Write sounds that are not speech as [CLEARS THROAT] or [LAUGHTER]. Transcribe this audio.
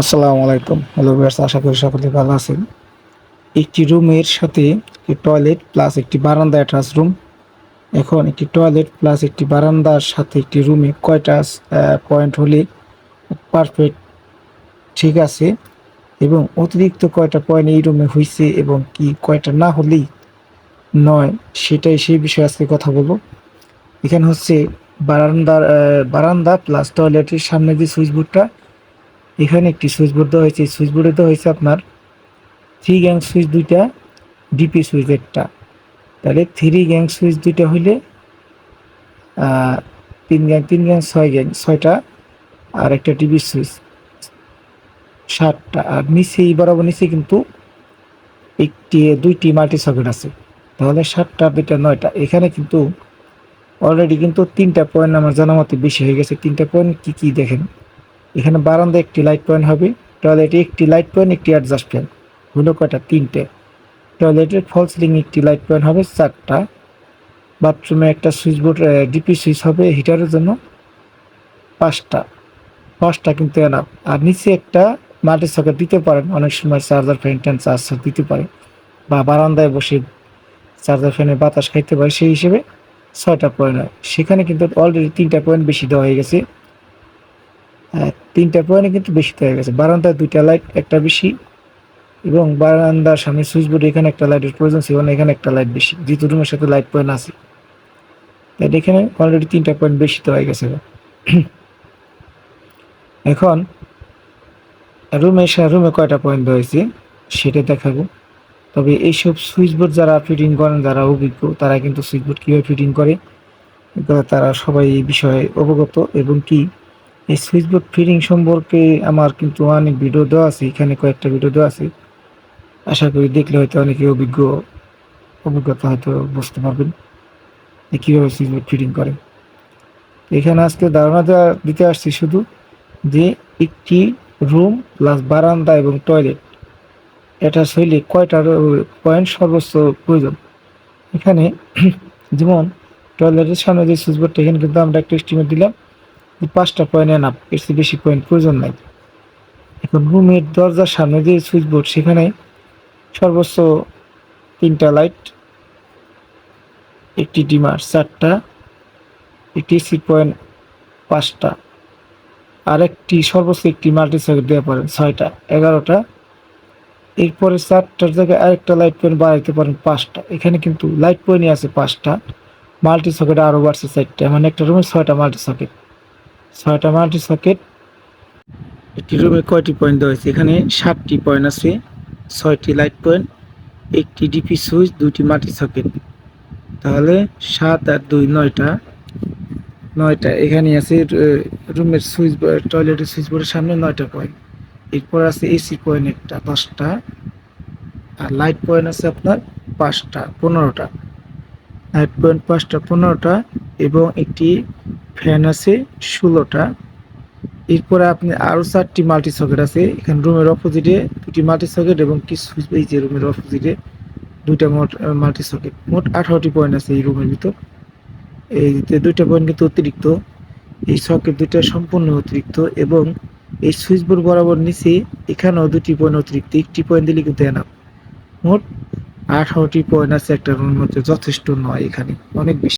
আসসালামু আলাইকুম। Hello viewers, আশা করি সকলে ভালো আছেন। একটি রুমের সাথে একটি টয়লেট প্লাস একটি বারান্দা অ্যাটাচ রুম। এখন একটি টয়লেট প্লাস একটি বারান্দার সাথে একটি রুমে কয়টা পয়েন্ট হলে পারফেক্ট ঠিক আছে এবং অতিরিক্ত কয়টা পয়েন্ট এই রুমে হয়েছে এবং কি কয়টা না হলেই নয়, সেটাই সেই বিষয়ে আজকে কথা বলব। এখানে হচ্ছে বারান্দার বারান্দা প্লাস টয়লেটের সামনে যে সুইচ বোর্ডটা এখানে একটি সুইচ বোর্ড দেওয়া হয়েছে। সুইচ বোর্ডে দেওয়া হয়েছে আপনার থ্রি গ্যাং সুইচ দুইটা ডিপি সুইচ একটা। তাহলে থ্রি গ্যাং সুইচ দুইটা হইলে তিন গ্যাং তিন গ্যাং ছয় গ্যাং ছয়টা আর একটা ডিপি সুইচ সাতটা। আর নিচে, এই বরাবর নিচে কিন্তু একটি, দুইটি মাল্টি সকেট আছে। তাহলে সাতটা, দুইটা, নয়টা। এখানে কিন্তু অলরেডি কিন্তু তিনটা পয়েন্ট আমার জানা মতে বেশি হয়ে গেছে। তিনটা পয়েন্ট কি কি দেখেন? এখানে বারান্দা একটি লাইট পয়েন্ট হবে টয়লেটে একটি লাইট পয়েন্ট একটি অ্যাডজাস্ট ফ্যান হলো কয়টা? তিনটে। টয়লেটের ফল সিলিং একটি লাইট পয়েন্ট হবে, চারটা। বাথরুমে একটা সুইচ বোর্ড ডিপি সুইচ হবে হিটারের জন্য পাঁচটা। পাঁচটা কিন্তু এনাফ আর নিচে একটা মাল্টি সকেট দিতে পারেন, অনেক সময় চার্জার ফ্যান ট্যান চার্জ দিতে পারে বা বারান্দায় বসে চার্জার ফ্যানের বাতাস খাইতে পারে, সেই হিসেবে ছয়টা পয়েন্ট হয়। সেখানে কিন্তু অলরেডি তিনটা পয়েন্ট বেশি দেওয়া হয়ে গেছে। তিনটা পয়েন্টে কিন্তু বেশি হয়ে গেছে। বারান্দায় দুইটা লাইট একটা বেশি, এবং বারান্দার সামনে সুইচ বোর্ডে এখানে একটা লাইটের প্রয়োজন ছিল এখানে একটা লাইট বেশি। যেহেতু রুমের সাথে লাইট পয়েন্ট আছে। তাই এখানে অলরেডি তিনটা পয়েন্ট বেশি তো হয়ে গেছে। [CLEARS THROAT] এখন রুমে রুমে কয়টা পয়েন্ট হয়েছে সেটা দেখাবো। তবে এইসব সুইচ বোর্ড যারা ফিটিং করেন, যারা অভিজ্ঞ, তারা কিন্তু সুইচ বোর্ড কীভাবে ফিটিং করে, তারা সবাই এই বিষয়ে অবগত এবং কি এই সুইচ বোর্ড ফিটিং সম্পর্কে আমার কিন্তু অনেক ভিডিও দেওয়া আছে, এখানে কয়েকটা ভিডিও দেওয়া আছে। আশা করি দেখলে হয়তো অনেকে অভিজ্ঞ, অভিজ্ঞতা হয়তো বুঝতে পারবেন যে কীভাবে সুইচ বোর্ড ফিটিং করে। এখানে আজকে ধারণা দিতে আসছি শুধু যে একটি রুম প্লাস বারান্দা এবং টয়লেট এটা শৈলী কয়টা পয়েন্ট সর্বোচ্চ প্রয়োজন? এখানে, যেমন টয়লেটের সামনে যে সুইচ বোর্ডটা এখানে কিন্তু আমরা একটা এস্টিমেট দিলাম। পাঁচটা পয়েন্ট এনাফ এর চেয়ে বেশি পয়েন্ট প্রয়োজন নাই। এখন রুমের দরজার সামনে যে সুইচ বোর্ড সেখানে সর্বোচ্চ তিনটা লাইট একটি ডিমার চারটা, একটি সি পয়েন্ট পাঁচটা আরেকটি সর্বোচ্চ একটি মাল্টি সকেট দেওয়া পারেন ছয়টা, এগারোটা। এরপরে চারটার জায়গায় আরেকটা লাইট পয়েন্ট বাড়াইতে পারেন পাঁচটা। এখানে কিন্তু লাইট পয়েন্টই আছে পাঁচটা মাল্টি সকেট আরও বাড়ছে চারটা মানে একটা রুমে ছয়টা মাল্টি সকেট ছয়টা মাল্টি সকেট একটি রুমে কয়টি পয়েন্ট দেওয়া হয়েছে? এখানে সাতটি পয়েন্ট আছে, ছয়টি লাইট পয়েন্ট একটি D P switch multi socket তাহলে সাত আর দুই নয়টা নয়টা। এখানে আছে রুমের সুইচ টয়লেটের সুইচ বোর্ডের সামনে নয়টা পয়েন্ট এরপর আছে এসি পয়েন্ট একটা, দশটা। আর লাইট পয়েন্ট আছে আপনার পাঁচটা, পনেরোটা। লাইট পয়েন্ট পাঁচটা, পনেরোটা এবং একটি ফ্যান আছে, ষোলোটা। এরপরে আপনি আরও চারটি মাল্টি সকেট আছে। এখানে রুমের অপোজিটে দুটি মাল্টি সকেট এবং কি সুইচ এই যে রুমের অপোজিটে দুইটা মোট মাল্টি সকেট মোট আঠারোটি পয়েন্ট আছে এই রুমের ভিতর। এই দুইটা পয়েন্ট কিন্তু অতিরিক্ত। এই সকেট দুইটা সম্পূর্ণ অতিরিক্ত এবং এই সুইচ বোর্ড বরাবর নিচে এখানেও দুটি পয়েন্ট অতিরিক্ত। একটি পয়েন্ট দিলে কিন্তু এনাফ মোট আঠারোটি পয়েন্ট আছে একটা রুমের মধ্যে। যথেষ্ট নয় এখানে। অনেক বেশি।